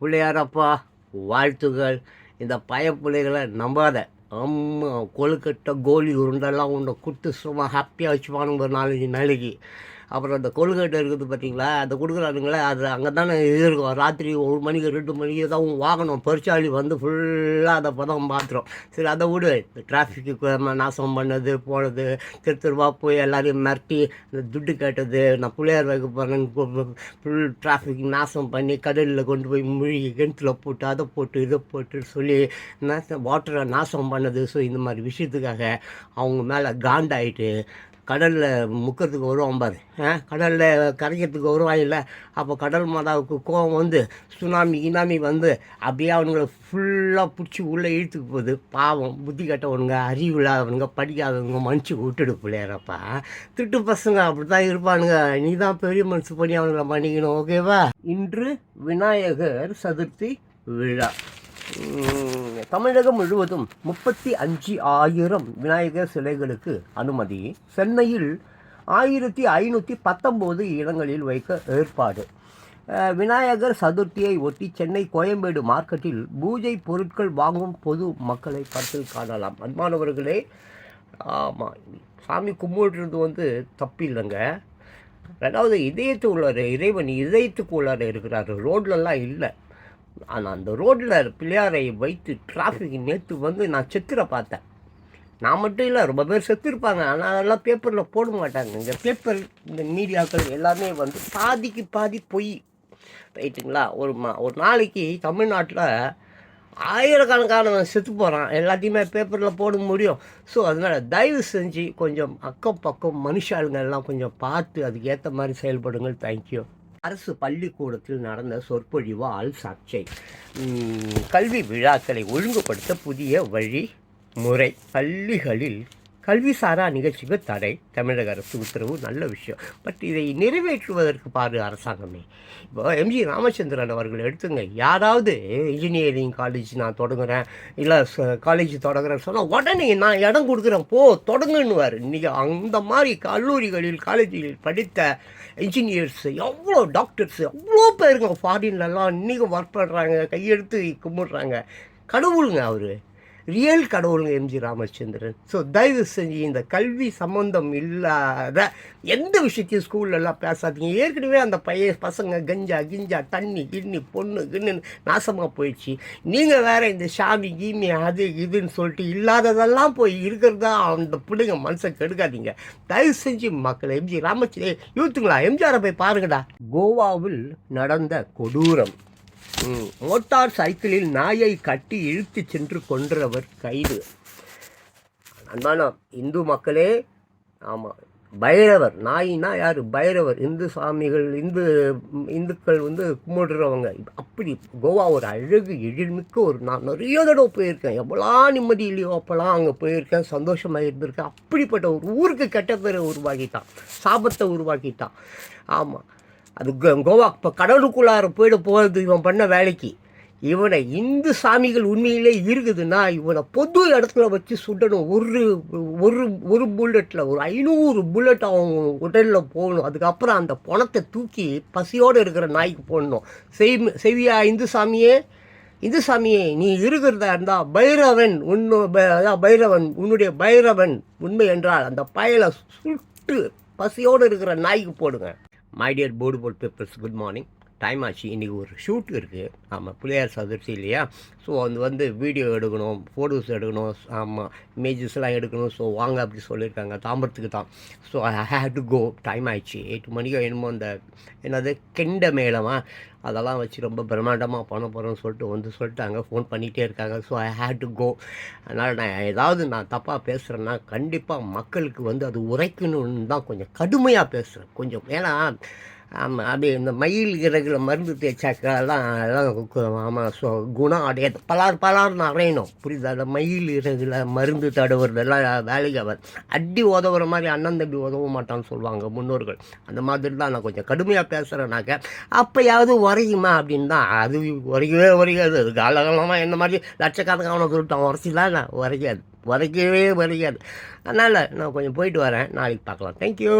பிள்ளையாரப்பா வாழ்த்துகள். இந்த பய பிள்ளைகளை நம்பாத. அம்மா கொழுக்கட்டை கோலி உருண்டெல்லாம் உன்னை கொடுத்து சும்மா ஹாப்பியாக வச்சுப்பானுங்க ஒரு நாலஞ்சு நாளைக்கு. அப்புறம் அந்த கொழுக்கட்டை இருக்குது பார்த்தீங்களா? அந்த கொடுக்குறாருங்களே அது அங்கே தானே இது இருக்கும். ராத்திரி ஒரு மணிக்கு ரெண்டு மணிக்கு தான் வாகனம் பெருச்சாளி வந்து ஃபுல்லாக அதை பதம் பார்த்துரும். சரி அதை விடு. இந்த டிராஃபிக்கு நாசம் பண்ணது போனது திரு திருவா போய் எல்லாரையும் மிரட்டி இந்த துட்டு கேட்டது நான் பிள்ளையார் வைக்க போகிறேன்னு ஃபுல் டிராஃபிக் நாசம் பண்ணி கடலில் கொண்டு போய் மூழ்கி கிணத்துல போட்டு அதை போட்டு இதை போட்டு சொல்லி நாசம் வாட்டரை நாசம் பண்ணது. ஸோ இந்த மாதிரி விஷயத்துக்காக அவங்க மேலே காண்டாயிட்டு கடலில் முக்கிறதுக்கு வருவான் பாரு. கடலில் கரைக்கிறதுக்கு வருவான் இல்லை. அப்போ கடல் மாதாவுக்கு கோவம் வந்து சுனாமி கினாமி வந்து அப்படியே அவனுங்களை ஃபுல்லாக பிடிச்சி உள்ளே இழுத்துக்கு போகுது. பாவம் புத்தி கட்டவனுங்க அறிவு இல்லாதவனுங்க படிக்காதவங்க மனுச்சு விட்டுடு பிள்ளையாரப்பா. திட்டு பசங்க அப்படி தான் இருப்பானுங்க. நீ தான் பெரிய மனுஷு பண்ணி அவனுங்களை பண்ணிக்கணும் ஓகேவா இன்று விநாயகர் சதுர்த்தி விழா. தமிழகம் முழுவதும் முப்பத்தி அஞ்சு ஆயிரம் விநாயகர் சிலைகளுக்கு அனுமதி. சென்னையில் ஆயிரத்தி ஐநூற்றி பத்தொம்போது இடங்களில் வைக்க ஏற்பாடு. விநாயகர் சதுர்த்தியை ஒட்டி சென்னை கோயம்பேடு மார்க்கெட்டில் பூஜை பொருட்கள் வாங்கும் பொது மக்களை படத்தில் காணலாம். அன்பானவர்களே ஆமாம் சாமி கும்பிடுறது வந்து தப்பில்லைங்க. ரெண்டாவது இதயத்துக்குள்ளார இறைவன் இதயத்துக்குள்ளார இருக்கிறாரு. ரோட்லலாம் இல்லை. ஆனால் அந்த ரோட்டில் பிள்ளையாரை வைத்து டிராஃபிக் நேற்று வந்து நான் செத்துற பார்த்தேன். நான் மட்டும் இல்லை ரொம்ப பேர் செத்துருப்பாங்க. ஆனால் அதெல்லாம் பேப்பரில் போட மாட்டாங்க. இந்த பேப்பர் இந்த மீடியாக்கள் எல்லாமே வந்து பாதிக்கு பாதி பொய். ரைட்டுங்களா? ஒரு மா ஒரு நாளைக்கு தமிழ்நாட்டில் ஆயிரக்கணக்கானவன் செத்து போகிறான் எல்லாத்தையுமே பேப்பரில் போட முடியும். ஸோ அதனால் தயவு செஞ்சு கொஞ்சம் அக்கம் பக்கம் மனுஷாளுங்க எல்லாம் கொஞ்சம் பார்த்து அதுக்கேற்ற மாதிரி செயல்படுங்கள். தேங்க்யூ அரசு பள்ளிக்கூடத்தில் நடந்த சொற்பொழிவால் சர்ச்சை கல்வி விழாக்களை ஒழுங்குபடுத்த புதிய வழி முறை பள்ளிகளில் கல்விசாரா நிகழ்ச்சிக்கு தடை. தமிழக அரசு உத்தரவு நல்ல விஷயம். பட் இதை நிறைவேற்றுவதற்கு பாரு அரசாங்கமே. இப்போ எம்ஜி ராமச்சந்திரன் அவர்கள் எடுத்துங்க. யாராவது இன்ஜினியரிங் காலேஜ் நான் தொடங்குறேன் இல்லை காலேஜ் தொடங்குறேன்னு சொன்னால் உடனே நான் இடம் கொடுக்குறேன். போ தொடங்குன்னுவார். இன்றைக்கி அந்த மாதிரி கல்லூரிகளில் காலேஜில் படித்த இன்ஜினியர்ஸ் எவ்வளோ டாக்டர்ஸ் எவ்வளோ பேருங்க ஃபாரின்லலாம் இன்றைக்கும் ஒர்க் பண்ணுறாங்க கையெடுத்து கும்பிட்றாங்க. கடவுளுங்க அவர். ரியல் கடவுளுங்க எம்ஜி ராமச்சந்திரன். ஸோ தயவு செஞ்சு இந்த கல்வி சம்பந்தம் இல்லாத எந்த விஷயத்தையும் ஸ்கூல்லலாம் பேசாதீங்க. ஏற்கனவே அந்த பைய பசங்க கஞ்சா கிஞ்சா தண்ணி கிண்ணி பொண்ணு கிண்ணுன்னு நாசமாக போயிடுச்சு. நீங்கள் வேறு இந்த சாமி கீமி அது இதுன்னு சொல்லிட்டு இல்லாததெல்லாம் போய் இருக்கிறதா அந்த பிள்ளைங்க மனசை கெடுக்காதீங்க. தயவு செஞ்சு மக்கள் எம்ஜி ராமச்சந்திரன் யூத்துங்களா எம்ஜிஆரை போய் பாருங்கடா. கோவாவில் நடந்த கொடூரம். மோட்டார் சைக்கிளில் நாயை கட்டி இழுத்துச் சென்று கொன்றவர் கைது. அன்பான இந்து மக்களே ஆமாம் பைரவர் நாயினா யார்? பைரவர் இந்து சாமிகள் இந்து இந்துக்கள் வந்து கும்பிடுறவங்க. அப்படி கோவா ஒரு அழகு எழில்மிக்க ஒரு நான் நிறைய தடவை போயிருக்கேன். எவ்வளோ நிம்மதி இல்லையோ அப்போலாம் அங்கே போயிருக்கேன். சந்தோஷமாக இருந்திருக்கேன். அப்படிப்பட்ட ஒரு ஊருக்கு கெட்ட பேரை உருவாக்கிட்டான். சாபத்தை உருவாக்கிட்டான். ஆமாம் அது கோவா இப்போ கடலுக்குள்ளார போயிட போகிறது இவன் பண்ண வேலைக்கு. இவனை இந்து சாமிகள் உண்மையிலே இருக்குதுன்னா இவனை பொது இடத்துல வச்சு சுடணும் ஒரு ஒரு ஒரு புல்லட்டில் ஒரு ஐநூறு புல்லட் அவன் உடலில் போகணும். அதுக்கப்புறம் அந்த பணத்தை தூக்கி பசியோடு இருக்கிற நாய்க்கு போடணும். செய் செவியா இந்து சாமியே? இந்து சாமியே நீ இருக்கிறதா இருந்தால் பைரவன் உன்னு பைரவன் உன்னுடைய பைரவன் உண்மை என்றால் அந்த பயலை சுட்டு பசியோடு இருக்கிற நாய்க்கு போடுங்க. My dear board board papers, good morning. Time ஆச்சு. இன்றைக்கி ஒரு ஷூட் இருக்குது ஆமாம் பிள்ளையார் சதுர்த்தி இல்லையா? ஸோ அது வந்து வீடியோ எடுக்கணும் ஃபோட்டோஸ் எடுக்கணும் ஆமாம் இமேஜஸ்லாம் எடுக்கணும். ஸோ வாங்க அப்படி சொல்லியிருக்காங்க. தாம்பரத்துக்கு தான். So I have to go time ஆயிடுச்சு. எட்டு மணிக்கு என்னமோ அந்த என்னது கெண்ட மேளமா? அதெல்லாம் வச்சு ரொம்ப பிரம்மாண்டமாக பண்ண போகிறோம்னு சொல்லிட்டு வந்து சொல்லிட்டாங்க. ஃபோன் பண்ணிகிட்டே இருக்காங்க. So I have to go அதனால் நான் ஏதாவது நான் தப்பாக பேசுகிறேன்னா கண்டிப்பாக மக்களுக்கு வந்து அது உரைக்கணும்னு தான் கொஞ்சம் கடுமையாக பேசுகிறேன் கொஞ்சம் ஏன்னா ஆமாம் அது இந்த மயில் இறகுல மருந்து தேய்ச்சாக்கெல்லாம் அதெல்லாம் ஆமாம் ஸோ குணம் அடையாது பலார் பலார்னு அரையணும். புரியுதா? அந்த மயில் இறகுல மருந்து தடவுறதெல்லாம் வேலைக்கு அவர் அடி உதவுற மாதிரி அண்ணன் தம்பி உதவ மாட்டான்னு சொல்லுவாங்க முன்னோர்கள். அந்த மாதிரி தான் நான் கொஞ்சம் கடுமையாக பேசுகிறேனாக்க அப்போயாவது உரையுமா அப்படின்னு தான் அது உரைக்கவே உரையாது. அது காலகாலமாக என்ன மாதிரி லட்சக்கணக்கான சொல்லிட்டான் உரைச்சிலாம் நான். உரைக்காது உரைக்கவே உரைக்காது அதனால் நான் கொஞ்சம் போயிட்டு வரேன். நாளைக்கு பார்க்கலாம். தேங்க்யூ